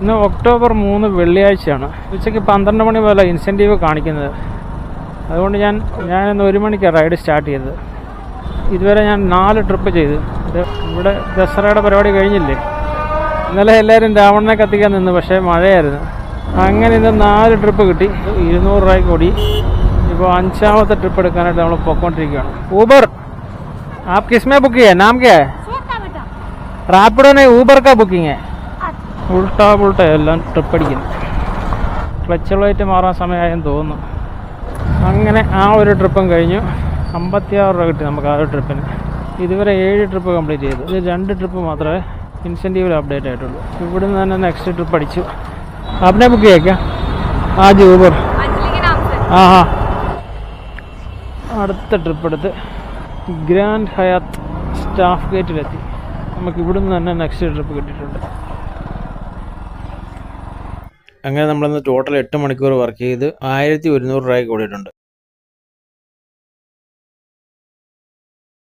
ഇന്ന് ഒക്ടോബർ മൂന്ന് വെള്ളിയാഴ്ചയാണ്. ഉച്ചയ്ക്ക് പന്ത്രണ്ട് മണി പോലെ ഇൻസെന്റീവ് കാണിക്കുന്നത്. അതുകൊണ്ട് ഞാൻ ഞാൻ ഇന്ന് ഒരു മണിക്കാണ് റൈഡ് സ്റ്റാർട്ട് ചെയ്തത്. ഇതുവരെ ഞാൻ നാല് ട്രിപ്പ് ചെയ്ത്. ഇവിടെ ദസറയുടെ പരിപാടി കഴിഞ്ഞില്ലേ? ഇന്നലെ എല്ലാവരും രാവണനെ കത്തിക്കാൻ നിന്ന് പക്ഷേ മഴയായിരുന്നു. അങ്ങനെ ഇന്ന് നാല് ട്രിപ്പ് കിട്ടി. ഇരുന്നൂറ് രൂപ കൂടി. ഇപ്പോൾ അഞ്ചാമത്തെ ട്രിപ്പ് എടുക്കാനായിട്ട് നമ്മൾ പൊക്കോണ്ടിരിക്കുകയാണ് ഊബർ ആപ്പ് കിസ്മേ ബുക്ക് ചെയ്യാം. നാം കേ? റാപ്പിഡോനെ ഊബർ ബുക്കിങ്ങേ ഉൾട്ടാ പുൾട്ടാ എല്ലാം ട്രിപ്പടിക്കുന്നു ക്ലച്ചുകളായിട്ട് മാറാൻ സമയമായെന്ന് തോന്നുന്നു. അങ്ങനെ ആ ഒരു ട്രിപ്പും കഴിഞ്ഞു. അമ്പത്തിയാറ് രൂപ കിട്ടി നമുക്ക് ആ ഒരു ട്രിപ്പിന് ഇതുവരെ ഏഴ് ട്രിപ്പ് കംപ്ലീറ്റ് ചെയ്തു. ഇത് രണ്ട് ട്രിപ്പ് മാത്രമേ ഇൻസെന്റീവിൽ അപ്ഡേറ്റ് ആയിട്ടുള്ളൂ. ഇവിടുന്ന് തന്നെ നെക്സ്റ്റ് ട്രിപ്പ് അടിച്ചു. അപ്നെ ബുക്ക് ചെയ്യാം ആ ജൂബർ ആ ആ അടുത്ത ട്രിപ്പ് എടുത്ത് ഗ്രാൻഡ് ഹയാത്ത് സ്റ്റാഫ് ഗേറ്റിലെത്തി നമുക്ക് ഇവിടുന്ന് തന്നെ നെക്സ്റ്റ് ട്രിപ്പ് കിട്ടിയിട്ടുണ്ട്. അങ്ങനെ നമ്മളിന്ന് ടോട്ടൽ എട്ട് മണിക്കൂർ വർക്ക് ചെയ്ത് ആയിരത്തി ഒരുന്നൂറ് രൂപയ്ക്ക് കൂടിയിട്ടുണ്ട്.